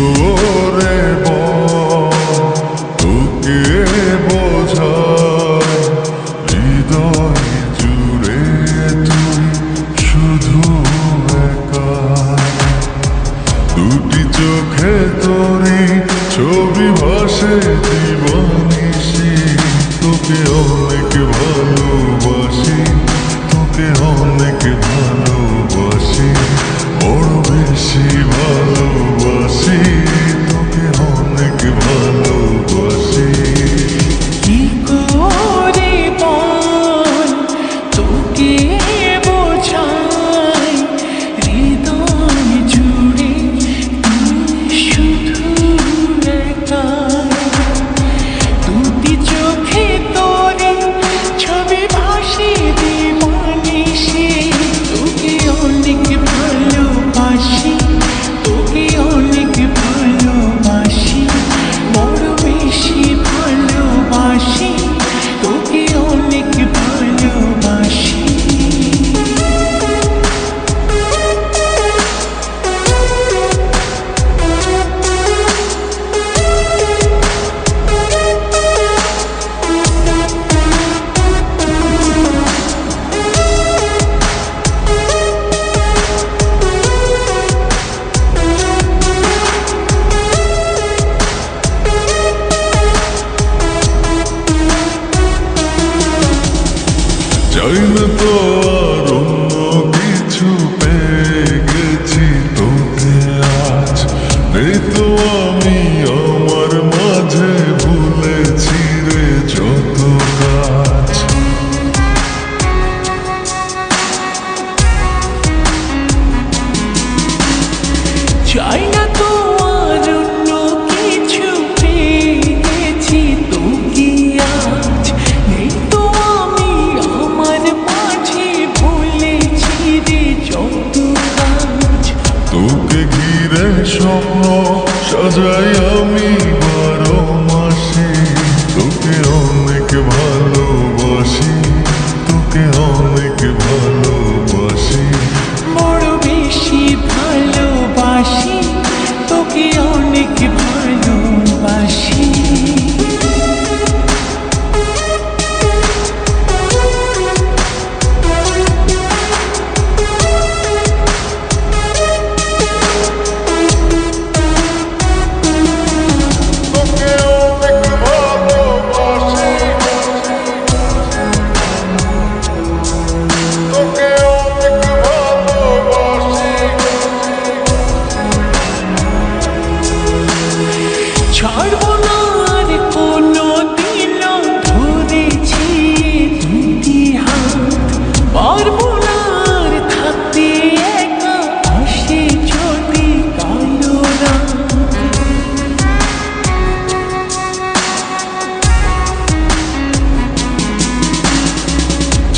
সুরে তোকে বোঝায় হৃদয় জুড়ে তুই শুধু একা দুটি চোখে তোরে ছবি ভাসে চাইলে তো আর অন্য কিছু পেয়ে গেছি তোতে আজ। নেই তো আমি আমার মাঝে ভুলে স্বপ্ন সাজাই আমি।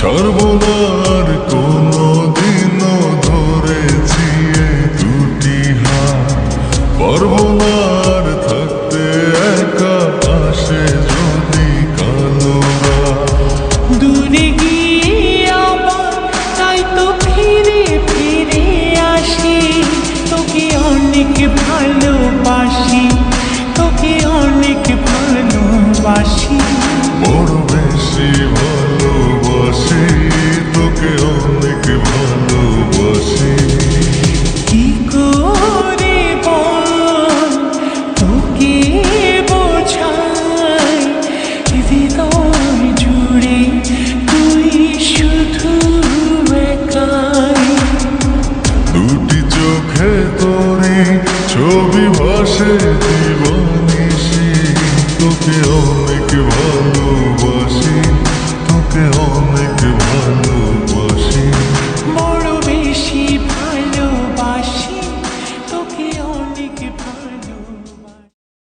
ছাড়বো না আর কোনো দিনও ধরেছি দুটি হাত। পারব রবি ভাষে